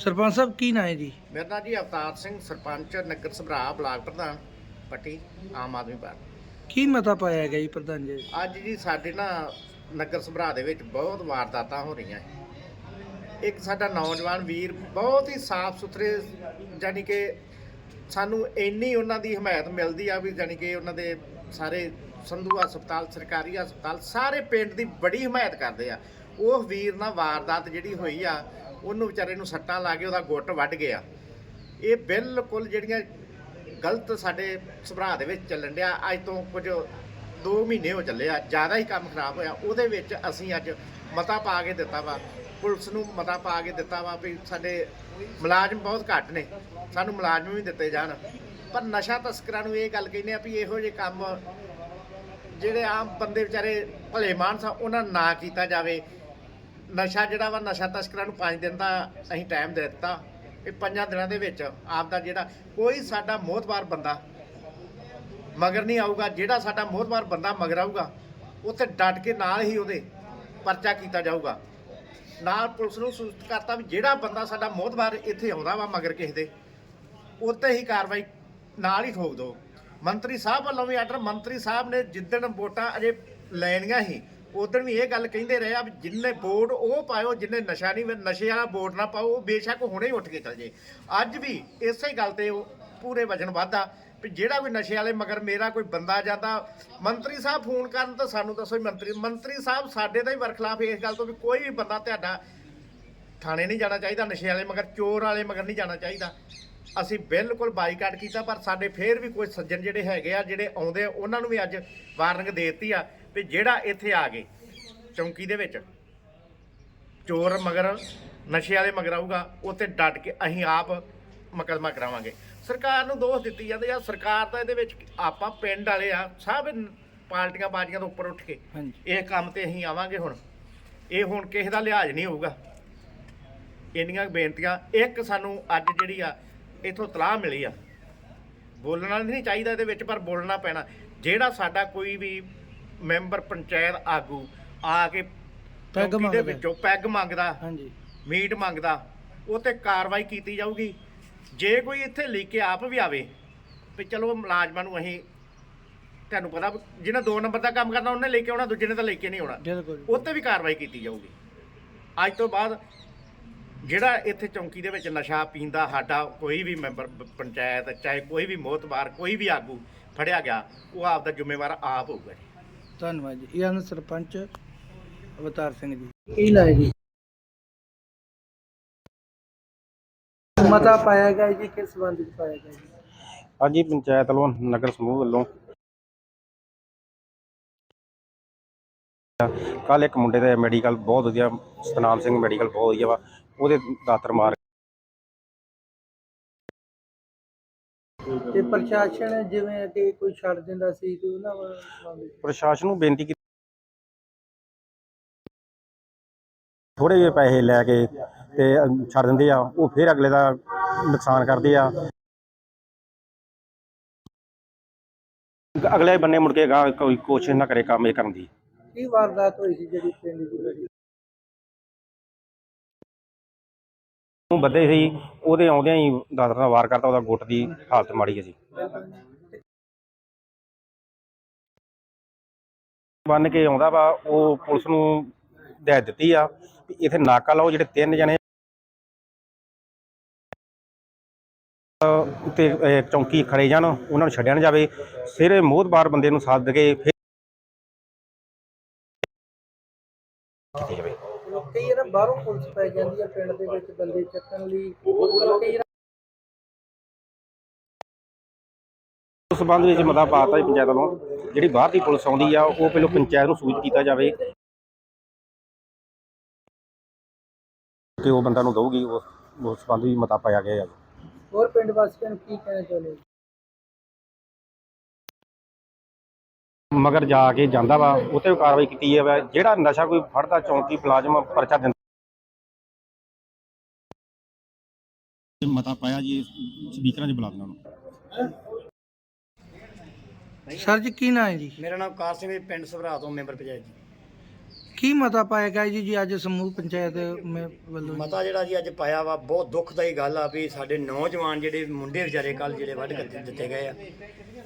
ਸਰਪੰਚ ਸਾਹਿਬ ਕੀ ਨਾਂ ਹੈ ਜੀ? ਮੇਰਾ ਨਾਂ ਜੀ ਅਵਤਾਰ ਸਿੰਘ ਸਰਪੰਚ ਨਗਰ ਸਭਰਾ ਬਲਾਕ ਪ੍ਰਧਾਨ ਪੱਟੀ ਆਮ ਆਦਮੀ ਪਾਰਟੀ। ਕੀ ਮਤਾ ਪਾਇਆ ਗਿਆ ਜੀ ਪ੍ਰਧਾਨ ਜੀ? ਅੱਜ ਜੀ ਸਾਡੇ ਨਾ ਨਗਰ ਸਭਰਾ ਦੇ ਵਿੱਚ ਬਹੁਤ ਵਾਰਦਾਤਾਂ ਹੋ ਰਹੀਆਂ ਇੱਕ ਸਾਡਾ ਨੌਜਵਾਨ ਵੀਰ ਬਹੁਤ ਹੀ ਸਾਫ਼ ਸੁਥਰੇ ਜਾਨੀ ਕਿ ਸਾਨੂੰ ਇੰਨੀ ਉਹਨਾਂ ਦੀ ਹਮਾਇਤ ਮਿਲਦੀ ਆ ਵੀ ਜਾਨੀ ਕਿ ਉਹਨਾਂ ਦੇ ਸਾਰੇ ਸੰਧੂ ਹਸਪਤਾਲ ਸਰਕਾਰੀ ਹਸਪਤਾਲ ਸਾਰੇ ਪਿੰਡ ਦੀ ਬੜੀ ਹਮਾਇਤ ਕਰਦੇ ਆ। ਉਹ ਵੀਰ ਨਾਲ ਵਾਰਦਾਤ ਜਿਹੜੀ ਹੋਈ ਆ ਉਹਨੂੰ ਵਿਚਾਰੇ ਨੂੰ ਸੱਟਾਂ ਲਾ ਕੇ ਉਹਦਾ ਗੁੱਟ ਵੱਢ ਗਿਆ। ਇਹ ਬਿਲਕੁਲ ਜਿਹੜੀਆਂ ਗਲਤ ਸਾਡੇ ਸੁਭਾਅ ਦੇ ਵਿੱਚ ਚੱਲਣ ਡਿਆ, ਅੱਜ ਤੋਂ ਕੁਝ 2 ਮਹੀਨੇ ਹੋ ਚੱਲੇ ਆ, ਜ਼ਿਆਦਾ ਹੀ ਕੰਮ ਖਰਾਬ ਹੋਇਆ। ਉਹਦੇ ਵਿੱਚ ਅਸੀਂ ਅੱਜ ਮਤਾ ਪਾ ਕੇ ਦਿੱਤਾ ਵਾ, ਪੁਲਿਸ ਨੂੰ ਮਤਾ ਪਾ ਕੇ ਦਿੱਤਾ ਵਾ ਵੀ ਸਾਡੇ ਮੁਲਾਜ਼ਮ ਬਹੁਤ ਘੱਟ ਨੇ, ਸਾਨੂੰ ਮੁਲਾਜ਼ਮ ਵੀ ਦਿੱਤੇ ਜਾਣ। ਪਰ ਨਸ਼ਾ ਤਸਕਰਾਂ ਨੂੰ ਇਹ ਗੱਲ ਕਹਿੰਦੇ ਆ ਵੀ ਇਹੋ ਜਿਹੇ ਕੰਮ ਜਿਹੜੇ ਆਮ ਬੰਦੇ ਵਿਚਾਰੇ ਭਲੇ ਮਾਨਸ ਆ ਉਹਨਾਂ ਨਾ ਕੀਤਾ ਜਾਵੇ। ਨਸ਼ਾ ਜਿਹੜਾ ਵਾ, ਨਸ਼ਾ ਤਸਕਰਾਂ ਨੂੰ 5 ਦਿਨ ਦਾ ਅਸੀਂ ਟਾਈਮ ਦੇ ਦਿੱਤਾ। ਇਹ ਪੰਜਾਂ ਦਿਨਾਂ ਦੇ ਵਿੱਚ ਆਪ ਦਾ ਜਿਹੜਾ ਕੋਈ ਸਾਡਾ ਮੋਹਤਵਾਰ ਬੰਦਾ ਮਗਰ ਨਹੀਂ ਆਊਗਾ, ਜਿਹੜਾ ਸਾਡਾ ਮੋਹਤਵਾਰ ਬੰਦਾ ਮਗਰ ਆਊਗਾ, ਉੱਥੇ ਡਟ ਕੇ ਨਾਲ ਹੀ ਉਹਦੇ ਪਰਚਾ ਕੀਤਾ ਜਾਊਗਾ। ਨਾਲ ਪੁਲਿਸ ਨੂੰ ਸੂਚਿਤ ਕਰਤਾ ਵੀ ਜਿਹੜਾ ਬੰਦਾ ਸਾਡਾ ਮੋਹਤਵਾਰ ਇੱਥੇ ਆਉਂਦਾ ਵਾ ਮਗਰ ਕਿਸੇ ਦੇ ਉੱਤੇ ਹੀ ਕਾਰਵਾਈ ਨਾਲ ਹੀ ਠੋਕ ਦਿਓ ਮੰਤਰੀ ਸਾਹਿਬ ਵੱਲੋਂ ਵੀ ਆਰਡਰ, ਮੰਤਰੀ ਸਾਹਿਬ ਨੇ ਜਿੱਦਣ ਵੋਟਾਂ ਅਜੇ ਲੈਣੀਆਂ ਹੀ ਉਦੋਂ ਵੀ ਇਹ ਗੱਲ ਕਹਿੰਦੇ ਰਹੇ ਆ ਵੀ ਜਿੰਨੇ ਵੋਟ ਉਹ ਪਾਇਓ ਜਿੰਨੇ ਨਸ਼ਾ ਨਹੀਂ ਨਸ਼ੇ ਵਾਲਾ ਵੋਟ ਨਾ ਪਾਓ ਉਹ ਬੇਸ਼ੱਕ ਹੁਣੇ ਹੀ ਉੱਠ ਕੇ ਚੱਲ ਜੇ। ਅੱਜ ਵੀ ਇਸੇ ਗੱਲ ਤੇ ਉਹ ਪੂਰੇ ਵਜਨ ਵਾਧਾ ਵੀ ਜਿਹੜਾ ਕੋਈ ਨਸ਼ੇ ਵਾਲੇ ਮਗਰ ਮੇਰਾ ਕੋਈ ਬੰਦਾ ਜਾਂਦਾ ਮੰਤਰੀ ਸਾਹਿਬ ਫੋਨ ਕਰਨ ਤਾਂ ਸਾਨੂੰ ਦੱਸੋ ਵੀ ਮੰਤਰੀ ਮੰਤਰੀ ਸਾਹਿਬ ਸਾਡੇ ਦਾ ਹੀ ਵਰਖਲਾਫ ਇਸ ਗੱਲ ਤੋਂ ਵੀ ਕੋਈ ਵੀ ਬੰਦਾ ਤੁਹਾਡਾ ਥਾਣੇ ਨਹੀਂ ਜਾਣਾ ਚਾਹੀਦਾ ਨਸ਼ੇ ਵਾਲੇ ਮਗਰ ਚੋਰ ਵਾਲੇ ਮਗਰ ਨਹੀਂ ਜਾਣਾ ਚਾਹੀਦਾ। ਅਸੀਂ ਬਿਲਕੁਲ ਬਾਈਕਾਟ ਕੀਤਾ ਪਰ ਸਾਡੇ ਫੇਰ ਵੀ ਕੋਈ ਸੱਜਣ ਜਿਹੜੇ ਹੈਗੇ ਆ ਜਿਹੜੇ ਆਉਂਦੇ ਆ, ਉਹਨਾਂ ਨੂੰ ਵੀ ਅੱਜ ਵਾਰਨਿੰਗ ਦੇ ਦਿੱਤੀ ਆ। ਵੀ ਜਿਹੜਾ ਇੱਥੇ ਆ ਗਏ ਚੌਂਕੀ ਦੇ ਵਿੱਚ ਚੋਰ ਮਗਰ ਨਸ਼ੇ ਵਾਲੇ ਮਗਰ ਆਊਗਾ ਉੱਥੇ ਡਟ ਕੇ ਅਸੀਂ ਆਪ ਮੁਕੱਦਮਾ ਕਰਾਵਾਂਗੇ। ਸਰਕਾਰ ਨੂੰ ਦੋਸ਼ ਦਿੱਤੀ ਜਾਂਦੇ ਆ ਸਰਕਾਰ ਤਾਂ ਇਹਦੇ ਵਿੱਚ ਆਪਾਂ ਪਿੰਡ ਵਾਲੇ ਆ ਸਭ ਪਾਰਟੀਆਂ ਬਾਜੀਆਂ ਤੋਂ ਉੱਪਰ ਉੱਠ ਕੇ ਇਹ ਕੰਮ ਤੇ ਅਸੀਂ ਆਵਾਂਗੇ ਹੁਣ। ਇਹ ਹੁਣ ਕਿਸੇ ਦਾ ਲਿਹਾਜ਼ ਨਹੀਂ ਹੋਊਗਾ। ਇੰਨੀਆਂ ਕੁ ਬੇਨਤੀਆਂ ਇੱਕ ਸਾਨੂੰ ਅੱਜ ਜਿਹੜੀ ਆ ਇਥੋਂ ਤਲਾਹ ਮਿਲੀ ਆ। ਬੋਲਣਾ ਨਹੀਂ ਚਾਹੀਦਾ ਇਹਦੇ ਵਿੱਚ ਪਰ ਬੋਲਣਾ ਪੈਣਾ। ਜਿਹੜਾ ਸਾਡਾ ਕੋਈ ਵੀ ਮੈਂਬਰ ਪੰਚਾਇਤ ਆਗੂ ਆ ਕੇ ਪੈਗ ਚੌਂਕੀ ਦੇ ਮੰਗਦਾ। ਵਿੱਚੋਂ ਪੈਗ ਮੰਗਦਾ ਹਾਂਜੀ। ਮੀਟ ਮੰਗਦਾ ਉਹ ਤੇ ਕਾਰਵਾਈ ਕੀਤੀ ਜਾਊਗੀ। ਜੇ ਕੋਈ ਇੱਥੇ ਲੈ ਕੇ ਆਪ ਵੀ ਆਵੇ ਵੀ ਚਲੋ ਮੁਲਾਜ਼ਮਾਂ ਨੂੰ ਅਸੀਂ ਤੁਹਾਨੂੰ ਪਤਾ ਵੀ ਜਿਹਨੇ ਦੋ ਨੰਬਰ ਦਾ ਕੰਮ ਕਰਨਾ ਉਹਨੇ ਲੈ ਕੇ ਆਉਣਾ ਦੂਜੇ ਨੇ ਤਾਂ ਲੈ ਕੇ ਨਹੀਂ ਆਉਣਾ। ਬਿਲਕੁਲ ਉੱਤੇ ਵੀ ਕਾਰਵਾਈ ਕੀਤੀ ਜਾਊਗੀ। ਅੱਜ ਤੋਂ ਬਾਅਦ ਜਿਹੜਾ ਇੱਥੇ ਚੌਂਕੀ ਦੇ ਵਿੱਚ ਨਸ਼ਾ ਪੀਂਦਾ ਸਾਡਾ ਕੋਈ ਵੀ ਮੈਂਬਰ ਪ- ਪੰਚਾਇਤ ਚਾਹੇ ਕੋਈ ਵੀ ਮੋਹਤਬਾਰ ਕੋਈ ਵੀ ਆਗੂ ਫੜਿਆ ਗਿਆ ਉਹ ਆਪ ਦਾ ਜ਼ਿੰਮੇਵਾਰ ਆਪ ਹੋਊਗਾ ਜੀ। ਧੰਨਵਾਦ ਜੀ। ਇਹ ਹਨ ਸਰਪੰਚ ਅਵਤਾਰ ਸਿੰਘ ਜੀ। ਕੀ ਹੈ ਜੀ? ਮਤਾ ਪਾਇਆ ਗਿਆ ਜੀ ਕਿਸ ਸੰਬੰਧ ਵਿੱਚ ਪਾਇਆ ਗਿਆ ਜੀ? ਹਾਂਜੀ ਪੰਚਾਇਤ ਵੱਲੋਂ ਨਗਰ ਸਮੂਹ ਵੱਲੋਂ। ਕੱਲ ਇੱਕ ਮੁੰਡੇ ਦਾ ਮੈਡੀਕਲ ਬਹੁਤ ਵਧੀਆ ਸਤਨਾਮ ਸਿੰਘ ਮੈਡੀਕਲ ਬਹੁਤ ਵਧੀਆ ਵਾ। ਉਹਦੇ ਦਾਤਰ ਮਾਰ ਪ੍ਰਸ਼ਾਸਨ ਜਿਵੇਂ ਕਿ ਕੋਈ ਛੱਡ ਦਿੰਦਾ ਸੀ ਤੇ ਉਹਨਾਂ ਵੱਲ ਪ੍ਰਸ਼ਾਸਨ ਨੂੰ ਬੇਨਤੀ ਕੀਤੀ ਥੋੜੇ ਜਿਹੇ ਪੈਸੇ ਲੈ ਕੇ ਤੇ ਛੱਡ ਦਿੰਦੇ ਆ ਉਹ ਫਿਰ ਅਗਲੇ ਦਾ ਨੁਕਸਾਨ ਕਰਦੇ ਆ। ਅਗਲੇ ਬੰਨੇ ਮੁੜ ਕੇ ਗਾਂ ਕੋਈ ਕੋਸ਼ਿਸ਼ ਨਾ ਕਰੇ ਕੰਮ ਇਹ ਕਰਨ ਦੀ। ਕੀ ਵਾਰਦਾਤ ਹੋਈ ਸੀ ਜਿਹੜੀ ਪਿੰਡ ਦੀ? ਬੜੀ ਉਹ ਸੀ, ਉਹਦੇ ਆਉਂਦਿਆਂ ਹੀ ਦਾਤਰ ਨਾਲ ਵਾਰ ਕਰਤਾ, ਉਹਦਾ ਗੁੱਟ ਦੀ ਹਾਲਤ ਮਾੜੀ ਹੈ ਜੀ ਬੰਨ ਕੇ ਆਉਂਦਾ ਵਾ, ਉਹ ਪੁਲਿਸ ਨੂੰ ਹਦਾਇਤ ਦਿੱਤੀ ਆ ਵੀ ਇੱਥੇ ਨਾਕਾ ਲਾਓ, ਜਿਹੜੇ ਤਿੰਨ ਜਣੇ ਤੇ ਚੌਂਕੀ ਖੜੇ ਜਾਣ, ਉਹਨਾਂ ਨੂੰ ਛੱਡਿਆ ਨਾ ਜਾਵੇ। ਸਿਰੇ ਮੋਹਤਬਾਰ ਬੰਦੇ ਨੂੰ ਸੱਦ ਕੇ ਬਾਹਰੋਂ ਪੁਲਿਸ ਪੈ ਜਾਂਦੀ ਹੈ ਪਿੰਡ ਦੇ ਵਿੱਚ ਬੰਦੇ ਚੱਕਣ ਲਈ। ਕਈ ਉਸ ਸੰਬੰਧ ਵਿੱਚ ਮਤਾ ਪਾਤਾ ਜੀ ਪੰਚਾਇਤ ਵੱਲੋਂ। ਜਿਹੜੀ ਬਾਹਰ ਦੀ ਪੁਲਿਸ ਆਉਂਦੀ ਆ ਉਹ ਪਹਿਲਾਂ ਪੰਚਾਇਤ ਨੂੰ ਸੂਚਿਤ ਕੀਤਾ ਜਾਵੇ। ਕਿ ਉਹ ਬੰਦਾ ਨੂੰ ਦਊਗੀ ਉਸ ਉਸ ਸੰਬੰਧ ਵਿੱਚ ਮਤਾ ਪਾਇਆ ਗਿਆ ਹੈ ਹੋਰ ਪਿੰਡ ਵਾਸੀਆਂ ਨੂੰ ਕੀ ਕਹਿਣਾ ਚਾਹੁੰਦੇ? ਮਗਰ ਜਾ ਕੇ ਜਾਂਦਾ ਵਾ ਉਹ ਤੇ ਕਾਰਵਾਈ ਕੀਤੀ ਹੈ ਜਿਹੜਾ ਨਸ਼ਾ ਕੋਈ ਫੜਦਾ ਚੌਂਕੀ ਪਲਾਜ਼ਮ ਪਰਚਾ ਦਿੰਦਾ ਮਤਾ ਪਾਇਆ ਜੀ ਸਪੀਕਰਾਂ 'ਚ ਬੁਲਾ ਦੇਣਾ ਉਹਨੂੰ ਸਰ ਜੀ ਕੀ ਨਾਂ ਹੈ ਜੀ? ਮੇਰਾ ਨਾਮ ਕਾਰ ਸਿੰਘ ਪਿੰਡ ਸਭਰਾ ਤੋਂ ਮੈਂਬਰ ਪੰਚਾਇਤ ਜੀ। ਕੀ ਮਤਾ ਪਾਇਆ ਗਿਆ ਜੀ ਜੀ ਅੱਜ ਸਮੂਹ ਪੰਚਾਇਤ ਮੇ ਵੱਲੋਂ? ਮਤਾ ਜਿਹੜਾ ਜੀ ਅੱਜ ਪਾਇਆ ਵਾ ਬਹੁਤ ਦੁੱਖਦਾਈ ਗੱਲ ਆ ਵੀ ਸਾਡੇ ਨੌਜਵਾਨ ਜਿਹੜੇ ਮੁੰਡੇ ਵਿਚਾਰੇ ਕੱਲ ਜਿਹੜੇ ਵੱਢ ਕੇ ਦਿੱਤੇ ਗਏ ਆ।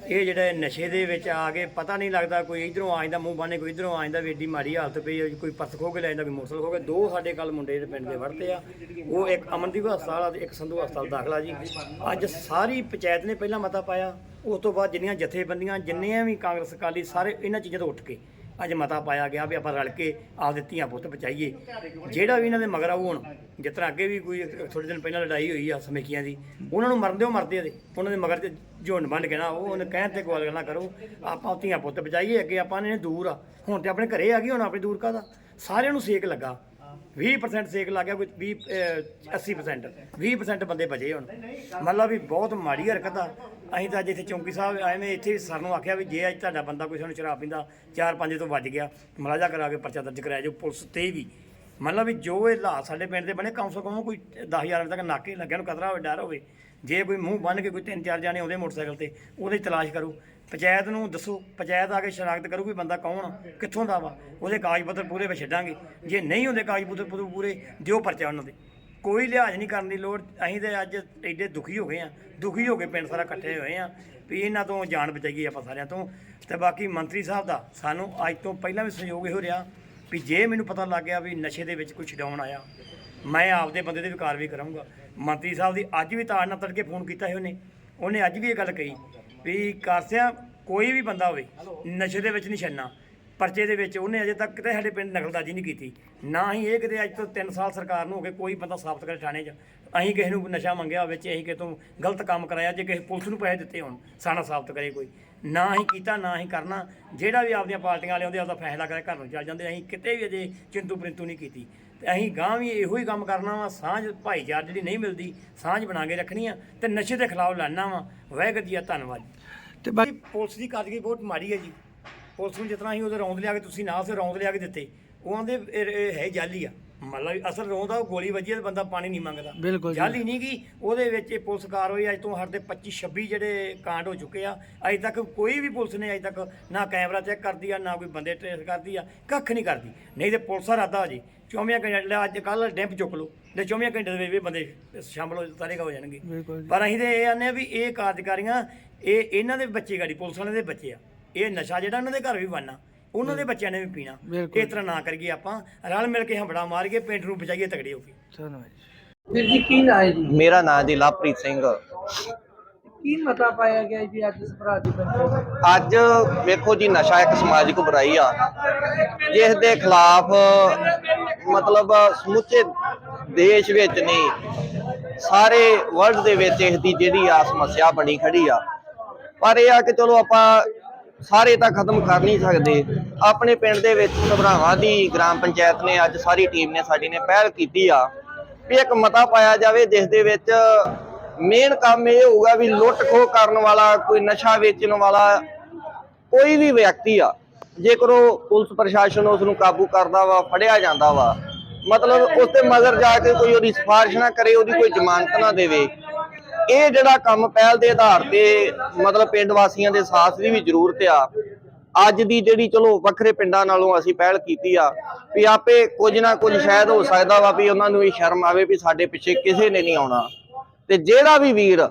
ਇਹ ਜਿਹੜੇ ਨਸ਼ੇ ਦੇ ਵਿੱਚ ਆ ਕੇ ਪਤਾ ਨਹੀਂ ਲੱਗਦਾ ਕੋਈ ਇਧਰੋਂ ਆ ਜਾਂਦਾ ਮੂੰਹ ਬਾਨੇ ਕੋਈ ਇਧਰੋਂ ਆ ਜਾਂਦਾ ਵੀ ਏਡੀ ਮਾੜੀ ਹਾਲਤ ਪਈ ਆ, ਕੋਈ ਪਰਸ ਖੋ ਕੇ ਲੈ ਜਾਂਦਾ ਕੋਈ ਮੋਟਰਸਾਈਕਲ ਖੋ ਕੇ। ਦੋ ਸਾਡੇ ਕੱਲ ਮੁੰਡੇ ਜਿਹੜੇ ਪਿੰਡ ਦੇ ਵੜਤੇ ਆ ਉਹ ਇੱਕ ਅਮਨਦੀਪ ਹਸਪਤਾਲ ਆ ਤੇ ਇੱਕ ਸੰਧੂ ਹਸਪਤਾਲ ਦਾਖਲਾ ਜੀ। ਅੱਜ ਸਾਰੀ ਪੰਚਾਇਤ ਨੇ ਪਹਿਲਾਂ ਮਤਾ ਪਾਇਆ ਉਸ ਤੋਂ ਬਾਅਦ ਜਿੰਨੀਆਂ ਜਥੇਬੰਦੀਆਂ ਜਿੰਨੀਆਂ ਵੀ ਕਾਂਗਰਸ ਅਕਾਲੀ ਸਾਰੇ ਇਹਨਾਂ ਚੀਜ਼ਾਂ ਤੋਂ ਉੱਠ ਕੇ ਅੱਜ ਮਤਾ ਪਾਇਆ ਗਿਆ ਵੀ ਆਪਾਂ ਰਲ ਕੇ ਆਪਦੇ ਧੀਆਂ ਪੁੱਤ ਬਚਾਈਏ। ਜਿਹੜਾ ਵੀ ਇਹਨਾਂ ਦੇ ਮਗਰ ਆਊ ਹੁਣ, ਜਿਸ ਤਰ੍ਹਾਂ ਅੱਗੇ ਵੀ ਕੋਈ ਥੋੜੇ ਦਿਨ ਪਹਿਲਾਂ ਲੜਾਈ ਹੋਈ ਆ ਸਮੇਖੀਆਂ ਦੀ, ਉਹਨਾਂ ਨੂੰ ਮਰਨ ਦਿਓ ਮਰਦੇ ਆ ਦੇ। ਉਹਨਾਂ ਦੇ ਮਗਰ ਤੇ ਝੁੰਡ ਬੰਨ ਕੇ ਨਾ ਉਹ, ਉਹਨੇ ਕਹਿਣ ਤੇ ਗੋਲ ਨਾ ਕਰੋ, ਆਪਾਂ ਧੀਆਂ ਪੁੱਤ ਬਚਾਈਏ, ਅੱਗੇ ਆਪਾਂ ਨੇ ਦੂਰ ਆ। ਹੁਣ ਤੇ ਆਪਣੇ ਘਰੇ ਆ ਗਈ ਹੁਣ ਆਪਣੀ ਦੂਰ ਕਾਦਾ ਸਾਰਿਆਂ ਨੂੰ ਸੇਕ ਲੱਗਾ। 20% ਸੇਕ ਲੱਗ ਗਿਆ ਕੋਈ 20 ਅਹ 80% 20% ਬੰਦੇ ਬਚੇ ਹੁਣ। ਮਤਲਬ ਵੀ ਬਹੁਤ ਮਾੜੀ ਹਰਕਤ ਆ। ਅਸੀਂ ਤਾਂ ਅੱਜ ਇੱਥੇ ਚੌਂਕੀ ਸਾਹਿਬ ਆਏ ਨੇ ਇੱਥੇ ਸਰ ਨੂੰ ਆਖਿਆ ਵੀ ਜੇ ਅੱਜ ਤੁਹਾਡਾ ਬੰਦਾ ਕੋਈ ਸਾਨੂੰ ਸ਼ਰਾਬ ਪੀਂਦਾ 4-5 ਤੋਂ ਵੱਜ ਗਿਆ, ਮਲਾਜਾ ਕਰਾ ਕੇ ਪਰਚਾ ਦਰਜ ਕਰਾਇਆ ਜੋ ਪੁਲਿਸ ਤੇ ਵੀ। ਮਤਲਬ ਵੀ ਜੋ ਇਹ ਲਾ ਸਾਡੇ ਪਿੰਡ ਦੇ ਬਣੇ ਕਮ ਸੇ ਕਮ ਕੋਈ 10000 ਵਜੇ ਤੱਕ ਨਾਕੇ ਲੱਗਿਆ ਨੂੰ ਖਤਰਾ ਹੋਵੇ, ਡਰ ਹੋਵੇ। ਜੇ ਕੋਈ ਮੂੰਹ ਬੰਨ ਕੇ ਕੋਈ ਤਿੰਨ ਚਾਰ ਜਾਣੇ ਆਉਂਦੇ ਮੋਟਰਸਾਈਕਲ ਤੇ, ਉਹਦੀ ਤਲਾਸ਼ ਕਰੋ। ਪੰਚਾਇਤ ਨੂੰ ਦੱਸੋ, ਪੰਚਾਇਤ ਆ ਕੇ ਸ਼ਨਾਖਤ ਕਰੂਗੀ ਬੰਦਾ ਕੌਣ, ਕਿੱਥੋਂ ਦਾ ਵਾ? ਉਹਦੇ ਕਾਗਜ਼ ਪੱਤਰ ਪੂਰੇ ਵਿੱਚ ਛੱਡਾਂਗੇ। ਜੇ ਨਹੀਂ ਹੁੰਦੇ ਕਾਗਜ਼ ਪੱਤਰ ਪੂਰੇ- ਪੂਰੇ, ਦਿਓ ਪਰਚਾ ਉਹਨਾਂ ਦੇ। ਕੋਈ ਲਿਹਾਜ਼ ਨਹੀਂ ਕਰਨ ਦੀ ਲੋੜ। ਅਸੀਂ ਤੇ ਅੱਜ ਐਡੇ ਦੁਖੀ ਹੋ ਗਏ ਆ ਦੁਖੀ ਹੋ ਕੇ ਪਿੰਡ ਸਾਰਾ ਇਕੱਠੇ ਹੋਏ ਆ ਵੀ ਇਹਨਾਂ ਤੋਂ ਜਾਨ ਬਚਾਈਏ ਆਪਾਂ ਸਾਰਿਆਂ ਤੋਂ। ਤੇ ਬਾਕੀ ਮੰਤਰੀ ਸਾਹਿਬ ਦਾ ਸਾਨੂੰ ਅੱਜ ਤੋਂ ਪਹਿਲਾਂ ਵੀ ਸਹਿਯੋਗ ਇਹੋ ਰਿਹਾ ਵੀ ਜੇ ਮੈਨੂੰ ਪਤਾ ਲੱਗ ਗਿਆ ਵੀ ਨਸ਼ੇ ਦੇ ਵਿੱਚ ਕੋਈ ਛਡਾਉਣ ਆਇਆ, ਮੈਂ ਆਪਦੇ ਬੰਦੇ ਤੇ ਵੀ ਕਾਰਵਾਈ ਕਰਾਂਗਾ। ਮੰਤਰੀ ਸਾਹਿਬ ਦੀ ਅੱਜ ਵੀ ਤਾੜ ਨਾਲ ਤੜਕੇ ਫੋਨ ਕੀਤਾ ਸੀ ਉਹਨੇ। ਉਹਨੇ ਅੱਜ ਵੀ ਇਹ ਗੱਲ ਕਹੀ। ਵੀ ਕਾਰਸਿਆ ਕੋਈ ਵੀ ਬੰਦਾ ਹੋਵੇ ਨਸ਼ੇ ਦੇ ਵਿੱਚ ਨਹੀਂ ਛੱਡਣਾ ਪਰਚੇ ਦੇ ਵਿੱਚ ਉਹਨੇ ਅਜੇ ਤੱਕ ਕਿਤੇ ਸਾਡੇ ਪਿੰਡ ਨਕਲਦਾਜੀ ਨਹੀਂ ਕੀਤੀ। ਨਾ ਹੀ ਇਹ ਕਿਤੇ ਅੱਜ ਤੋਂ 3 ਸਾਲ ਸਰਕਾਰ ਨੂੰ ਹੋ ਗਏ ਕੋਈ ਬੰਦਾ ਸਾਬਤ ਕਰੇ ਥਾਣੇ 'ਚ। ਅਸੀਂ ਕਿਸੇ ਨੂੰ ਨਸ਼ਾ ਮੰਗਿਆ ਹੋਵੇ ਚ ਅਸੀਂ ਕਿਸੇ ਤੋਂ ਗਲਤ ਕੰਮ ਕਰਾਇਆ ਜੇ ਕਿਸੇ ਪੁਲਿਸ ਨੂੰ ਪੈਸੇ ਦਿੱਤੇ ਹੋਣ ਸਾਡਾ ਸਾਬਤ ਕਰੇ ਕੋਈ। ਨਾ ਹੀ ਕੀਤਾ ਨਾ ਹੀ ਕਰਨਾ। ਜਿਹੜਾ ਵੀ ਆਪਦੀਆਂ ਪਾਰਟੀਆਂ ਵਾਲੇ ਆਉਂਦੇ ਆਪਦਾ ਫੈਸਲਾ ਕਰੇ ਘਰ ਨੂੰ ਚੱਲ ਜਾਂਦੇ। ਅਸੀਂ ਕਿਤੇ ਵੀ ਅਜੇ ਚਿੰਤੂ ਪ੍ਰਿੰਤੂ ਨਹੀਂ ਕੀਤੀ। ਤੇ ਅਸੀਂ ਗਾਂ ਵੀ ਇਹੋ ਹੀ ਕੰਮ ਕਰਨਾ ਵਾ ਸਾਂਝ ਭਾਈਚਾਰ ਜਿਹੜੀ ਨਹੀਂ ਮਿਲਦੀ ਸਾਂਝ ਬਣਾ ਕੇ ਰੱਖਣੀ ਆ ਤੇ ਨਸ਼ੇ ਦੇ ਖਿਲਾਫ ਲੜਨਾ ਵਾ। ਵਾਹਿਗੁਰੂ ਜੀ ਦਾ ਧੰਨਵਾਦ ਤੇ ਬਾਕੀ ਪੁਲਿਸ ਦੀ ਕਾਰਗੁਜ਼ਾਰੀ ਬਹੁਤ ਮਾੜੀ ਹੈ ਜੀ। ਪੁਲਿਸ ਨੂੰ ਜਿਤਨਾ ਹੀ ਉਹਦੇ ਰੌਂਦ ਲਿਆ ਕੇ ਤੁਸੀਂ ਨਾਲ ਸੇ ਰੌਂਦ ਲਿਆ ਕੇ ਦਿੱਤੇ ਉਹ ਆਂਦੇ ਇਹ ਹੈ ਜਾਲੀ ਆ। ਮਤਲਬ ਅਸਲ ਰੌਂਦ ਉਹ ਗੋਲੀ ਵੱਜੀ ਤੇ ਬੰਦਾ ਪਾਣੀ ਨਹੀਂ ਮੰਗਦਾ। ਬਿਲਕੁਲ ਜੀ। ਜਾਲੀ ਨਹੀਂ ਗਈ ਉਹਦੇ ਵਿੱਚ ਇਹ ਪੁਲਿਸ ਕਾਰਵਾਈ ਅੱਜ ਤੋਂ ਸਾਡੇ 25 26 ਜਿਹੜੇ ਕਾਂਡ ਹੋ ਚੁੱਕੇ ਆ। ਅਜੇ ਤੱਕ ਕੋਈ ਵੀ ਪੁਲਿਸ ਨੇ ਅਜੇ ਤੱਕ ਨਾ ਕੈਮਰਾ ਚੈੱਕ ਕਰਦੀ ਆ ਨਾ ਕੋਈ ਬੰਦੇ ਟ੍ਰੇਸ ਕਰਦੀ ਆ ਕੱਖ ਨਹੀਂ ਕਰਦੀ। ਨਹੀਂ ਤੇ ਪੁਲਿਸ ਦਾ ਇਰਾਦਾ ਹੋ ਜੀ। 24 ਘੰਟੇ ਲੈ ਅੱਜ ਕੱਲ ਡੈਂਪ ਚੁੱਕ ਲਓ ਤੇ 24 ਘੰਟੇ ਦੇ ਵਿੱਚ ਵੀ ਬੰਦੇ ਸ਼ਾਮਲ ਹੋ ਸਾਰੇ ਹੋ ਜਾਣਗੇ। ਬਿਲਕੁਲ ਜੀ। ਪਰ ਅਸੀਂ ਤੇ ਇਹ ਆਨੇ ਆ ਵੀ ਇਹ ਕਾਰਜਕਾਰੀਆਂ ਇਹ ਇਹਨਾਂ ਦੇ ਬੱਚੇ ਗਾੜੀ ਪੁਲਿਸ ਵਾਲਿਆਂ ਦੇ ਬੱਚੇ ਆ। ਇਹ ਨਸ਼ਾ ਜਿਹੜਾ ਉਹਨਾਂ ਦੇ ਘਰ ਵੀ ਬਣਨਾ। ਉਹਨਾਂ ਦੇ ਬੱਚਿਆਂ ਨੇ ਵੀ ਪੀਣਾ। ਬਿਲਕੁਲ। ਇਸ ਤਰ੍ਹਾਂ ਨਾ ਕਰੀਏ ਆਪਾਂ ਰਲ ਮਿਲ ਕੇ ਹੰਬੜਾ ਮਾਰ ਕੇ ਪਿੰਡ ਨੂੰ ਬਚਾਈਏ ਤਗੜੇ ਹੋ ਕੇ। ਧੰਨਵਾਦ ਜੀ। ਵੀਰ ਜੀ ਕੀ ਨਾਂ ਹੈ ਜੀ? ਮੇਰਾ ਨਾਮ ਜੀ ਲਵਪ੍ਰੀਤ ਸਿੰਘ। ਕੀ ਮਤਾ ਪਾਇਆ ਗਿਆ ਜੀ ਅੱਜ ਸਭਰਾ ਦੀ ਪੰਚਾਇਤ ਅੱਜ ਵੇਖੋ ਜੀ ਨਸ਼ਾ ਇੱਕ ਸਮਾਜਿਕ ਬੁਰਾਈ ਆ। ਜਿਸ ਦੇ ਖਿਲਾਫ ਮਤਲਬ ਸਮੁੱਚੇ ਦੇਸ਼ ਵਿੱਚ ਨਹੀਂ ਸਾਰੇ ਵਰਲਡ ਦੇ ਵਿੱਚ ਇਸ ਦੀ ਜਿਹੜੀ ਆ ਸਮੱਸਿਆ ਬਣੀ ਖੜੀ ਆ। ਪਰ ਇਹ ਆ ਕਿ ਚਲੋ ਆਪਾਂ ਸਾਰੇ ਤਾਂ ਖਤਮ ਕਰ ਨਹੀਂ ਸਕਦੇ। ਆਪਣੇ ਪਿੰਡ ਦੇ ਵਿੱਚ ਸਭਰਾਵਾਂ ਦੀ ਗ੍ਰਾਮ ਪੰਚਾਇਤ ਨੇ ਅੱਜ ਸਾਰੀ ਟੀਮ ਨੇ ਸਾਡੀ ਨੇ ਪਹਿਲ ਕੀਤੀ ਆ ਵੀ ਇੱਕ ਮਤਾ ਪਾਇਆ ਜਾਵੇ ਜਿਸ ਦੇ ਵਿੱਚ ਮੇਨ ਕੰਮ ਇਹ ਹੋਊਗਾ ਵੀ ਲੁੱਟ ਖੋਹ ਕਰਨ ਵਾਲਾ, ਕੋਈ ਨਸ਼ਾ ਵੇਚਣ ਵਾਲਾ ਕੋਈ ਵੀ ਵਿਅਕਤੀ ਆ, ਜੇਕਰ ਉਹ ਪੁਲਿਸ ਪ੍ਰਸ਼ਾਸਨ ਉਸ ਨੂੰ ਕਾਬੂ ਕਰਦਾ ਵਾ, ਫੜਿਆ ਜਾਂਦਾ ਵਾ, ਮਤਲਬ ਉਸ ਤੇ ਮਗਰ ਜਾ ਕੇ ਕੋਈ ਉਹਦੀ ਸਿਫਾਰਿਸ਼ ਨਾ ਕਰੇ, ਉਹਦੀ ਕੋਈ ਜ਼ਮਾਨਤ ਨਾ ਦੇਵੇ। ਇਹ ਜਿਹੜਾ ਕੰਮ ਪਹਿਲ ਦੇ ਆਧਾਰ ਤੇ ਮਤਲਬ ਪਿੰਡ ਵਾਸੀਆਂ ਦੇ ਸਾਥ ਦੀ ਵੀ ਜ਼ਰੂਰਤ ਆ। ਅੱਜ ਦੀ ਜਿਹੜੀ ਚਲੋ ਵੱਖਰੇ ਪਿੰਡਾਂ ਨਾਲੋਂ ਅਸੀਂ ਪਹਿਲ ਕੀਤੀ ਆ ਵੀ ਆਪੇ ਕੁਝ ਨਾ ਕੁਝ ਸ਼ਾਇਦ ਹੋ ਸਕਦਾ ਵਾ ਵੀ ਉਹਨਾਂ ਨੂੰ ਵੀ ਸ਼ਰਮ ਆਵੇ ਵੀ ਸਾਡੇ ਪਿੱਛੇ ਕਿਸੇ ਨੇ ਨਹੀਂ ਆਉਣਾ। ਤੇ ਜਿਹੜਾ ਵੀ ਵੀਰ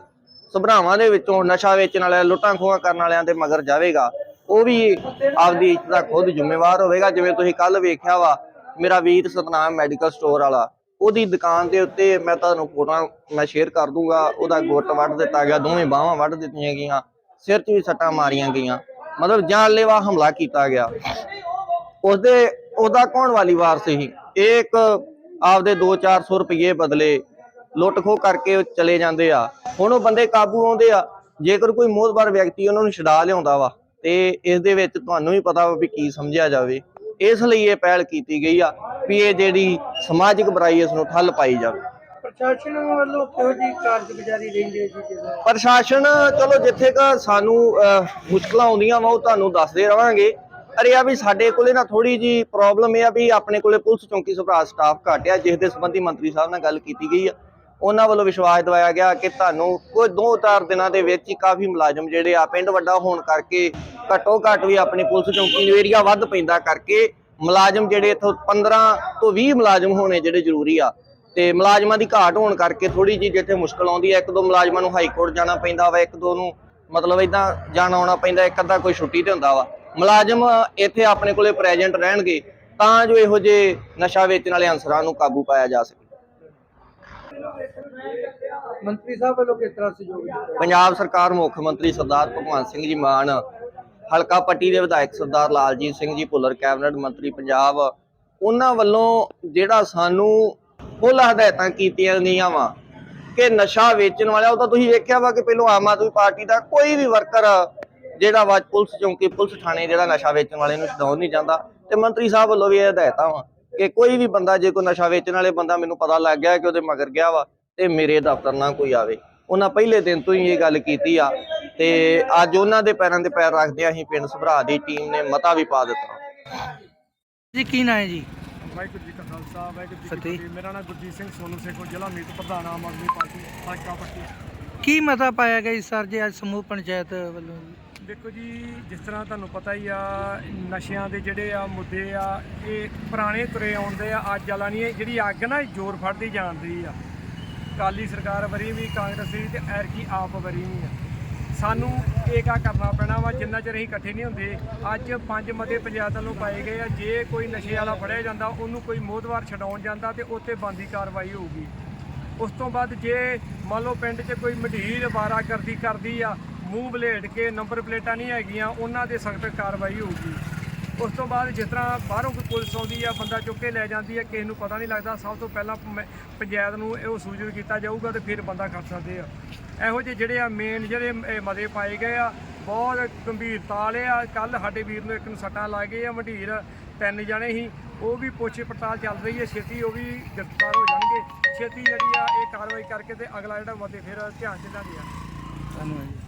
ਸਭਰਾਵਾਂ ਦੇ ਵਿੱਚੋਂ ਨਸ਼ਾ ਵੇਚਣ ਵਾਲਿਆਂ, ਲੁੱਟਾਂ ਖੋਹਾਂ ਕਰਨ ਵਾਲਿਆਂ ਦੇ ਮਗਰ ਜਾਵੇਗਾ, ਉਹ ਵੀ ਆਪਦੀ ਇੱਜ਼ਤ ਦਾ ਖੁਦ ਜ਼ਿੰਮੇਵਾਰ ਹੋਵੇਗਾ। ਜਿਵੇਂ ਤੁਸੀਂ ਕੱਲ ਵੇਖਿਆ ਵਾ, ਮੇਰਾ ਵੀਰ ਸਤਨਾਮ ਮੈਡੀਕਲ ਸਟੋਰ ਵਾਲਾ ਉਹਦੀ ਦੁਕਾਨ ਦੇ ਉੱਤੇ ਮੈਂ ਤੁਹਾਨੂੰ ਫੋਟੋਆਂ ਮੈਂ ਸ਼ੇਅਰ ਕਰ ਦੂੰਗਾ, ਉਹਦਾ ਗੁੱਟ ਵੱਢ ਦਿੱਤਾ ਗਿਆ, ਦੋਵੇਂ ਬਾਹਾਂ ਵੱਢ ਦਿੱਤੀਆਂ ਗਈਆਂ, ਸਿਰ 'ਚ ਵੀ ਸੱਟਾਂ ਮਾਰੀਆਂ ਗਈਆਂ, ਮਤਲਬ ਜਾਨਲੇਵਾ ਹਮਲਾ ਕੀਤਾ ਗਿਆ। ਉਸਦੇ, ਉਹਦਾ ਕੌਣ ਵਾਲੀ ਵਾਰ ਸੀ ਇਹ? ਇੱਕ ਆਪਦੇ 2-400 ਰੁਪਏ ਬਦਲੇ ਲੁੱਟ ਖੋਹ ਕਰਕੇ ਚਲੇ ਜਾਂਦੇ ਆ। ਹੁਣ ਉਹ ਬੰਦੇ ਕਾਬੂ ਆਉਂਦੇ ਆ, ਜੇਕਰ ਕੋਈ ਮੋਹਤਬਰ ਵਿਅਕਤੀ ਉਹਨਾਂ ਨੂੰ ਛਡਾ ਲਿਆਉਂਦਾ ਵਾ, ਤੇ ਇਸ ਦੇ ਵਿੱਚ ਤੁਹਾਨੂੰ ਵੀ ਪਤਾ ਵਾ ਵੀ ਕੀ ਸਮਝਿਆ ਜਾਵੇ। ਇਸ ਲਈ ਇਹ ਪਹਿਲ ਕੀਤੀ ਗਈ ਆ ਵੀ ਇਹ ਜਿਹੜੀ ਸਮਾਜਿਕ ਬੁਰਾਈ ਇਸ ਨੂੰ ਠੱਲ ਪਾਈ ਜਾਵੇ। ਪ੍ਰਸ਼ਾਸਨ ਵੱਲੋਂ ਕਿਹੋ ਜੀ ਕਾਰਜਗੁਜ਼ਾਰੀ ਰਹਿੰਦੀ ਹੈ ਜੀ ਪ੍ਰਸ਼ਾਸਨ ਚਲੋ ਜਿੱਥੇ ਕ ਸਾਨੂੰ ਮੁਸ਼ਕਲਾਂ ਆਉਂਦੀਆਂ ਵਾ ਉਹ ਤੁਹਾਨੂੰ ਦੱਸਦੇ ਰਵਾਂਗੇ। ਅਰੇ ਆ ਵੀ ਸਾਡੇ ਕੋਲੇ ਨਾ ਥੋੜੀ ਜੀ ਪ੍ਰੋਬਲਮ ਇਹ ਆ ਵੀ ਆਪਣੇ ਕੋਲੇ ਪੁਲਿਸ ਚੌਂਕੀ ਸੁਭਰਾ ਸਟਾਫ ਘੱਟ ਆ ਜਿਸ ਦੇ ਸੰਬੰਧੀ ਮੰਤਰੀ ਸਾਹਿਬ ਨਾਲ ਗੱਲ ਕੀਤੀ ਗਈ ਆ। ਉਹਨਾਂ ਵੱਲੋਂ ਵਿਸ਼ਵਾਸ ਦਿਵਾਇਆ ਗਿਆ ਕਿ ਤੁਹਾਨੂੰ ਕੋਈ ਦੋ ਚਾਰ ਦਿਨਾਂ ਦੇ ਵਿੱਚ ਹੀ ਕਾਫੀ ਮੁਲਾਜ਼ਮ ਜਿਹੜੇ ਆ ਪਿੰਡ ਵੱਡਾ ਹੋਣ ਕਰਕੇ ਘੱਟੋ ਘੱਟ ਵੀ ਆਪਣੀ ਪੁਲਿਸ ਚੌਂਕੀ ਨੂੰ ਏਰੀਆ ਵੱਧ ਪੈਂਦਾ ਕਰਕੇ ਮੁਲਾਜ਼ਮ ਜਿਹੜੇ ਇਥੋਂ 15 ਤੋਂ 20 ਮੁਲਾਜ਼ਮ ਹੋਣੇ ਜਿਹੜੇ ਜ਼ਰੂਰੀ ਆ ਤੇ ਮੁਲਾਜ਼ਮਾਂ ਦੀ ਘਾਟ ਹੋਣ ਕਰਕੇ ਥੋੜੀ ਜਿਹੀ ਜਿੱਥੇ ਮੁਸ਼ਕਲ ਆਉਂਦੀ ਹੈ ਇੱਕ ਦੋ ਮੁਲਾਜ਼ਮਾਂ ਨੂੰ ਹਾਈ ਕੋਰਟ ਜਾਣਾ ਪੈਂਦਾ ਵਾ, ਇੱਕ ਦੋ ਨੂੰ ਮਤਲਬ ਇਦਾਂ ਜਾਣਾ ਆਉਣਾ ਪੈਂਦਾ, ਇੱਕ ਅੱਧਾ ਕੋਈ ਛੁੱਟੀ ਤੇ ਹੁੰਦਾ ਵਾ। ਮੁਲਾਜ਼ਮ ਇੱਥੇ ਆਪਣੇ ਕੋਲੇ ਪ੍ਰੈਜ਼ੈਂਟ ਰਹਿਣਗੇ ਤਾਂ ਜੋ ਇਹੋ ਜਿਹੇ ਨਸ਼ਾ ਵੇਚਣ ਵਾਲੇ ਅਨਸਰਾਂ ਨੂੰ ਕਾਬੂ ਪਾਇਆ ਜਾ ਸਕੇ। ਮੰਤਰੀ ਸਾਹਿਬ ਵੱਲੋਂ ਕਿਸ ਤਰ੍ਹਾਂ ਸਹਿਯੋਗ ਦਿੱਤਾ ਪੰਜਾਬ ਸਰਕਾਰ ਮੁੱਖ ਮੰਤਰੀ ਸਰਦਾਰ ਭਗਵੰਤ ਸਿੰਘ ਜੀ ਮਾਨ, ਹਲਕਾ ਪੱਟੀ ਦੇ ਵਿਧਾਇਕ ਸਰਦਾਰ ਲਾਲਜੀਤ ਸਿੰਘ ਜੀ, ਭੁੱਲਰ ਕੈਬਨਿਟ ਮੰਤਰੀ ਪੰਜਾਬ, ਉਹਨਾਂ ਵੱਲੋਂ ਜਿਹੜਾ ਸਾਨੂੰ ਫੁੱਲ ਹਦਾਇਤਾਂ ਕੀਤੀਆਂ ਗਈਆਂ ਵਾ ਕਿ ਨਸ਼ਾ ਵੇਚਣ ਵਾਲਾ ਉਹ ਤਾਂ ਤੁਸੀਂ ਵੇਖਿਆ ਵਾ ਕਿ ਪਹਿਲੋਂ ਆਮ ਆਦਮੀ ਪਾਰਟੀ ਦਾ ਕੋਈ ਵੀ ਵਰਕਰ ਜਿਹੜਾ ਵਾ ਪੁਲਿਸ ਚੌਂਕੀ, ਪੁਲਿਸ ਥਾਣੇ ਜਿਹੜਾ ਨਸ਼ਾ ਵੇਚਣ ਵਾਲੇ ਨੂੰ ਛਡਾਉਣ ਨਹੀਂ ਜਾਂਦਾ, ਤੇ ਮੰਤਰੀ ਸਾਹਿਬ ਵੱਲੋਂ ਵੀ ਇਹ ਹਦਾਇਤਾਂ ਵਾ ਕਿ ਕੋਈ ਵੀ ਬੰਦਾ ਜੇ ਕੋਈ ਨਸ਼ਾ ਵੇਚਣ ਵਾਲੇ ਬੰਦਾ ਮੈਨੂੰ ਪਤਾ ਲੱਗ ਗਿਆ ਕਿ ਉਹਦੇ ਮਗਰ ਗਿਆ ਵਾ ਤੇ ਮੇਰੇ ਦਫ਼ਤਰ ਨਾ ਕੋਈ ਆਵੇ। ਉਹਨਾਂ ਪਹਿਲੇ ਦਿਨ ਤੋਂ ਹੀ ਇਹ ਗੱਲ ਕੀਤੀ ਆ ਤੇ ਅੱਜ ਉਹਨਾਂ ਦੇ ਪੈਰਾਂ ਤੇ ਪੈਰ ਰੱਖਦੇ ਅਸੀਂ ਪਿੰਡ ਸਭਰਾ ਦੀ ਟੀਮ ਨੇ ਮਤਾ ਵੀ ਪਾ ਦਿੱਤਾ। ਜੀ ਕੀ ਨਾਂ ਹੈ ਜੀ? ਵਾਹਿਗੁਰੂ ਜੀ ਕਾ ਖਾਲਸਾ ਵਾਹਿਗੁਰੂ ਜੀ ਕੀ ਫਤਿਹ। ਫਤਿਹ। ਮੇਰਾ ਨਾਮ ਗੁਰਜੀਤ ਸਿੰਘ ਸੋਨੂ ਸੇਖੋ ਜ਼ਿਲ੍ਹਾ ਮੀਤ ਪ੍ਰਧਾਨ ਆਮ ਆਦਮੀ ਪਾਰਟੀ ਹਲਕਾ ਪੱਟੀ ਕੀ ਮਤਾ ਪਾਇਆ ਗਿਆ ਜੀ ਸਰ, ਜੀ ਅੱਜ ਸਮੂਹ ਪੰਚਾਇਤ ਵੱਲੋਂ? ਦੇਖੋ ਜੀ, ਜਿਸ ਤਰ੍ਹਾਂ ਤੁਹਾਨੂੰ ਪਤਾ ਹੀ ਆ, ਨਸ਼ਿਆਂ ਦੇ ਜਿਹੜੇ ਆ ਮੁੱਦੇ ਆ, ਇਹ ਪੁਰਾਣੇ ਤੁਰੇ ਆਉਂਦੇ ਆ, ਅੱਜ ਵਾਲਾ ਨਹੀਂ ਜਿਹੜੀ ਅੱਗ ਨਾ, ਇਹ ਜ਼ੋਰ ਫੜਦੀ ਜਾਂਦੀ ਆ। ਕਾਲੀ ਸਰਕਾਰ ਵਰੀ ਵੀ, ਕਾਂਗਰਸੀ ਤੇ ਐਰਕੀ ਆਪ ਵਰੀ ਵੀ ਆ। ਸਾਨੂੰ ਏਕਾ ਕਰਨਾ ਪੈਣਾ ਵਾ, ਜਿੰਨਾ ਚਿਰ ਅਸੀਂ ਇਕੱਠੇ ਨਹੀਂ ਹੁੰਦੇ, ਅੱਜ ਪੰਜ ਮਤੇ ਪੰਚਾਇਤਾਂ ਨੂੰ ਪਾਏ ਗਏ ਆ, ਜੇ ਕੋਈ ਨਸ਼ੇ ਵਾਲਾ ਫੜਿਆ ਜਾਂਦਾ, ਉਹਨੂੰ ਕੋਈ ਮੋਹਦਵਾਰ ਛਡਾਉਣ ਜਾਂਦਾ ਤੇ ਉੱਤੇ ਬੰਦੀ ਕਾਰਵਾਈ ਹੋਊਗੀ। ਉਸ ਤੋਂ ਬਾਅਦ ਜੇ ਮੰਨ ਲਓ ਪਿੰਡ 'ਚ ਕੋਈ ਮਢੀਰ ਵਾਰਾਗਰਦੀ ਕਰਦੀ ਆ, ਮੂੰਹ ਬਲੇਡ ਕੇ ਨੰਬਰ ਪਲੇਟਾਂ ਨਹੀਂ ਹੈਗੀਆਂ, ਉਹਨਾਂ ਤੇ ਸਖਤ ਕਾਰਵਾਈ ਹੋਊਗੀ। ਉਸ ਤੋਂ ਬਾਅਦ ਜਿਸ ਤਰ੍ਹਾਂ ਬਾਹਰੋਂ ਕੋਈ ਪੁਲਿਸ ਆਉਂਦੀ ਆ, ਬੰਦਾ ਚੁੱਕ ਕੇ ਲੈ ਜਾਂਦੀ ਆ, ਕਿਸੇ ਨੂੰ ਪਤਾ ਨਹੀਂ ਲੱਗਦਾ, ਸਭ ਤੋਂ ਪਹਿਲਾਂ ਪ- ਪੰਚਾਇਤ ਨੂੰ ਇਹ ਸੂਚਿਤ ਕੀਤਾ ਜਾਊਗਾ ਤੇ ਫਿਰ ਬੰਦਾ ਕਰ ਸਕਦੇ ਆ। ਇਹੋ ਜਿਹੇ ਜਿਹੜੇ ਆ ਮੇਨ ਜਿਹੜੇ ਇਹ ਮਤੇ ਪਾਏ ਗਏ ਆ, ਬਹੁਤ ਗੰਭੀਰਤਾ ਵਾਲੇ ਆ। ਕੱਲ ਸਾਡੇ ਵੀਰ ਨੂੰ ਇੱਕ ਨੂੰ ਸੱਟਾਂ ਲੱਗ ਗਏ ਆ ਮੰਡੀਰ ਤਿੰਨ ਜਣੇ ਹੀ, ਉਹ ਵੀ ਪੁੱਛ ਪੜਤਾਲ ਚੱਲ ਰਹੀ ਹੈ ਛੇਤੀ ਉਹ ਵੀ ਗ੍ਰਿਫਤਾਰ ਹੋ ਜਾਣਗੇ ਛੇਤੀ ਜਿਹੜੀ ਆ ਇਹ ਕਾਰਵਾਈ ਕਰਕੇ ਤੇ ਅਗਲਾ ਜਿਹੜਾ ਮਤੇ ਫਿਰ ਧਿਆਨ ਚ ਲਿਆਂਦੇ ਆ। ਧੰਨਵਾਦ ਜੀ।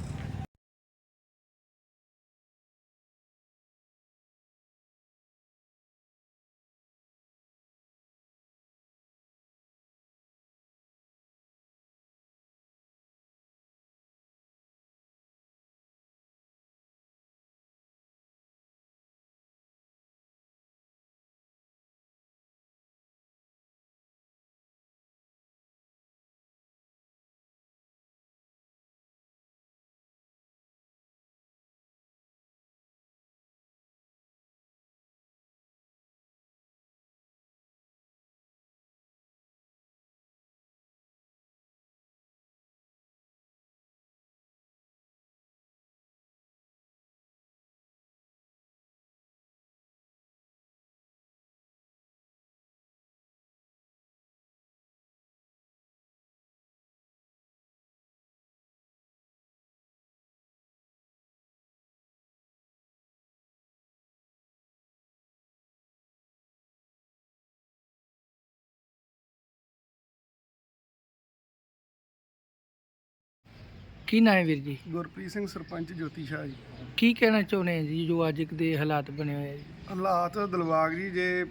ਕੀ ਨਾਂ ਹੈ ਵੀਰ ਜੀ? ਗੁਰਪ੍ਰੀਤ ਸਿੰਘ ਸਰਪੰਚ ਜੋਤੀ ਸ਼ਾਹ ਜੀ। ਕੀ ਕਹਿਣਾ ਚਾਹੁੰਦੇ ਆ ਜੀ ਜੋ ਅੱਜ ਦੇ ਹਾਲਾਤ ਬਣੇ ਹੋਏ ਆ ਜੀ? ਹਾਲਾਤ ਦਿਲਵਾਗ ਜੀ ਜੇ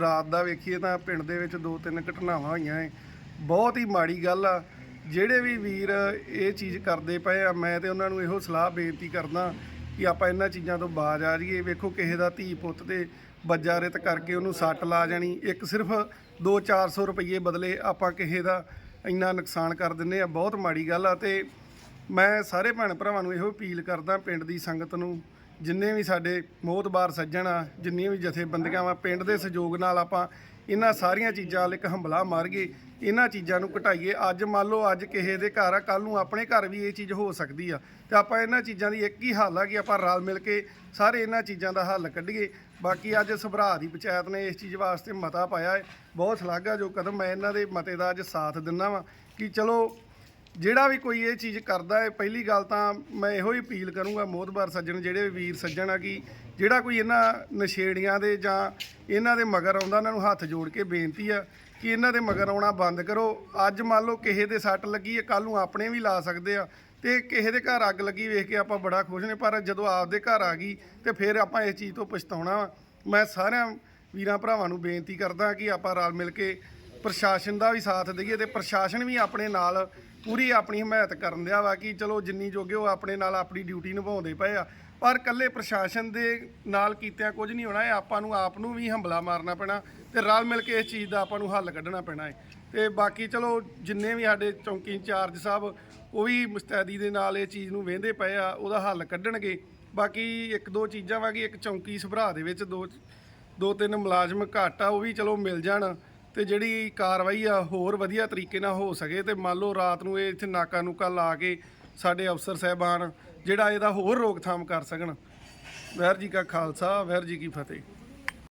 ਰਾਤ ਦਾ ਵੇਖੀਏ ਤਾਂ ਪਿੰਡ ਦੇ ਵਿੱਚ ਦੋ ਤਿੰਨ ਘਟਨਾਵਾਂ ਹੋਈਆਂ ਏ। ਬਹੁਤ ਹੀ ਮਾੜੀ ਗੱਲ ਆ। ਜਿਹੜੇ ਵੀ ਵੀਰ ਇਹ ਚੀਜ਼ ਕਰਦੇ ਪਏ ਆ ਮੈਂ ਤੇ ਉਹਨਾਂ ਨੂੰ ਇਹੋ ਸਲਾਹ ਬੇਨਤੀ ਕਰਦਾ ਕਿ ਆਪਾਂ ਇਹਨਾਂ ਚੀਜ਼ਾਂ ਤੋਂ ਬਾਜ਼ ਆ ਜਾਈਏ। ਵੇਖੋ ਕਿਸੇ ਦਾ ਧੀ ਪੁੱਤ ਤੇ ਬੱਜਾ ਰਿਤ ਕਰਕੇ ਉਹਨੂੰ ਸੱਟ ਲਾ ਜਾਣੀ। ਇੱਕ ਸਿਰਫ 2-400 ਰੁਪਏ ਬਦਲੇ ਆਪਾਂ ਕਿਸੇ ਦਾ ਇੰਨਾ ਨੁਕਸਾਨ ਕਰ ਦਿੰਨੇ ਆ। ਬਹੁਤ ਮਾੜੀ ਗੱਲ ਆ ਤੇ ਮੈਂ ਸਾਰੇ ਭੈਣ ਭਰਾਵਾਂ ਨੂੰ ਇਹੋ ਅਪੀਲ ਕਰਦਾ ਪਿੰਡ ਦੀ ਸੰਗਤ ਨੂੰ, ਜਿੰਨੇ ਵੀ ਸਾਡੇ ਮੋਹਤਬਾਰ ਸੱਜਣ ਆ, ਜਿੰਨੀਆਂ ਵੀ ਜਥੇਬੰਦੀਆਂ ਵਾ, ਪਿੰਡ ਦੇ ਸਹਿਯੋਗ ਨਾਲ ਆਪਾਂ ਇਹਨਾਂ ਸਾਰੀਆਂ ਚੀਜ਼ਾਂ ਵੱਲ ਇੱਕ ਹੰਬਲਾ ਮਾਰੀਏ, ਇਹਨਾਂ ਚੀਜ਼ਾਂ ਨੂੰ ਘਟਾਈਏ। ਅੱਜ ਮੰਨ ਲਓ, ਅੱਜ ਕਿਸੇ ਦੇ ਘਰ ਆ ਕੱਲ ਨੂੰ ਆਪਣੇ ਘਰ ਵੀ ਇਹ ਚੀਜ਼ ਹੋ ਸਕਦੀ ਆ। ਤੇ ਆਪਾਂ ਇਹਨਾਂ ਚੀਜ਼ਾਂ ਦੀ ਇੱਕ ਹੀ ਹੱਲ ਆ ਕਿ ਆਪਾਂ ਰਲ ਮਿਲ ਕੇ ਸਾਰੇ ਇਹਨਾਂ ਚੀਜ਼ਾਂ ਦਾ ਹੱਲ ਕੱਢੀਏ। ਬਾਕੀ ਅੱਜ ਸਭਰਾ ਦੀ ਪੰਚਾਇਤ ਨੇ ਇਸ ਚੀਜ਼ ਵਾਸਤੇ ਮਤਾ ਪਾਇਆ ਹੈ। ਬਹੁਤ ਸ਼ਲਾਘਾ ਜੋ ਕਦਮ ਮੈਂ ਇਹਨਾਂ ਦੇ ਮਤੇ ਦਾ ਅੱਜ ਸਾਥ ਦਿੰਦਾ ਵਾਂ ਕਿ ਚਲੋ ਜਿਹੜਾ ਵੀ ਕੋਈ ਇਹ ਚੀਜ਼ ਕਰਦਾ ਹੈ, ਪਹਿਲੀ ਗੱਲ ਤਾਂ ਮੈਂ ਇਹੋ ਹੀ ਅਪੀਲ ਕਰੂੰਗਾ ਮੋਹਤਬਾਰ ਸੱਜਣ, ਜਿਹੜੇ ਵੀਰ ਸੱਜਣ ਆ ਕਿ ਜਿਹੜਾ ਕੋਈ ਇਹਨਾਂ ਨਸ਼ੇੜੀਆਂ ਦੇ ਜਾਂ ਇਹਨਾਂ ਦੇ ਮਗਰ ਆਉਂਦਾ ਉਹਨਾਂ ਨੂੰ ਹੱਥ ਜੋੜ ਕੇ ਬੇਨਤੀ ਆ ਕਿ ਇਹਨਾਂ ਦੇ ਮਗਰ ਆਉਣਾ ਬੰਦ ਕਰੋ। ਅੱਜ ਮੰਨ ਲਓ ਕਿਸੇ ਦੇ ਸੱਟ ਲੱਗੀ ਹੈ ਕੱਲ ਨੂੰ ਆਪਣੇ ਵੀ ਲਾ ਸਕਦੇ ਆ ਤੇ ਕਿਸੇ ਦੇ ਘਰ ਅੱਗ ਲੱਗੀ ਵੇਖ ਕੇ ਆਪਾਂ ਬੜਾ ਖੁਸ਼ ਨੇ, ਪਰ ਜਦੋਂ ਆਪਦੇ ਘਰ ਆ ਗਈ ਤੇ ਫਿਰ ਆਪਾਂ ਇਸ ਚੀਜ਼ ਤੋਂ ਪਛਤਾਉਣਾ ਵਾ। ਮੈਂ ਸਾਰਿਆਂ ਵੀਰਾਂ ਭਰਾਵਾਂ ਨੂੰ ਬੇਨਤੀ ਕਰਦਾ ਕਿ ਆਪਾਂ ਰਲ ਮਿਲ ਕੇ ਪ੍ਰਸ਼ਾਸਨ ਦਾ ਵੀ ਸਾਥ ਦਈਏ ਤੇ ਪ੍ਰਸ਼ਾਸਨ ਵੀ ਆਪਣੇ ਨਾਲ ਪੂਰੀ ਆਪਣੀ ਹਮਾਇਤ ਕਰਨ ਦਿਆ ਵਾ ਕਿ ਚਲੋ ਜਿੰਨੀ ਜੋਗੇ ਉਹ ਆਪਣੇ ਨਾਲ ਆਪਣੀ ਡਿਊਟੀ ਨਿਭਾਉਂਦੇ ਪਏ ਆ। ਪਰ ਇਕੱਲੇ ਪ੍ਰਸ਼ਾਸਨ ਦੇ ਨਾਲ ਕੀਤਿਆਂ ਕੁਝ ਨਹੀਂ ਹੋਣਾ, ਇਹ ਆਪਾਂ ਨੂੰ ਆਪ ਨੂੰ ਵੀ ਹੰਬਲਾ ਮਾਰਨਾ ਪੈਣਾ ਤੇ ਰਲ ਮਿਲ ਕੇ ਇਸ ਚੀਜ਼ ਦਾ ਆਪਾਂ ਨੂੰ ਹੱਲ ਕੱਢਣਾ ਪੈਣਾ ਹੈ ਤੇ ਬਾਕੀ ਚਲੋ ਜਿੰਨੇ ਵੀ ਸਾਡੇ ਚੌਂਕੀ ਇੰਚਾਰਜ ਸਾਹਿਬ, ਉਹ ਵੀ ਮੁਸਤੈਦੀ ਦੇ ਨਾਲ ਇਹ ਚੀਜ਼ ਨੂੰ ਵੇਂਦੇ ਪਏ ਆ, ਉਹਦਾ ਹੱਲ ਕੱਢਣਗੇ। ਬਾਕੀ ਇੱਕ ਦੋ ਚੀਜ਼ਾਂ ਵਾ ਕਿ ਇੱਕ ਚੌਂਕੀ ਸੁਭਰਾ ਦੇ ਵਿੱਚ ਦੋ ਦੋ ਤਿੰਨ ਮੁਲਾਜ਼ਮ ਘੱਟ ਆ, ਉਹ ਵੀ ਚਲੋ ਮਿਲ ਜਾਣ। ਤੇ ਜਿਹੜੀ ਕਾਰਵਾਈ ਆ ਹੋਰ ਵਧੀਆ ਤਰੀਕੇ ਨਾਲ ਹੋ ਸਕੇ ਤੇ ਮੰਨ ਲਓ ਰਾਤ ਨੂੰ ਇਹ ਇੱਥੇ ਨਾਕਾ ਨੂਕਾ ਲਾ ਕੇ ਸਾਡੇ ਅਫਸਰ ਸਾਹਿਬਾਨ, ਜਿਹੜਾ ਇਹਦਾ ਹੋਰ ਰੋਕਥਾਮ ਕਰ ਸਕਣ। ਵਹਿਰ ਜੀ ਕਾ ਖਾਲਸਾ, ਵਹਿਰ ਜੀ ਕੀ ਫਤਿਹ।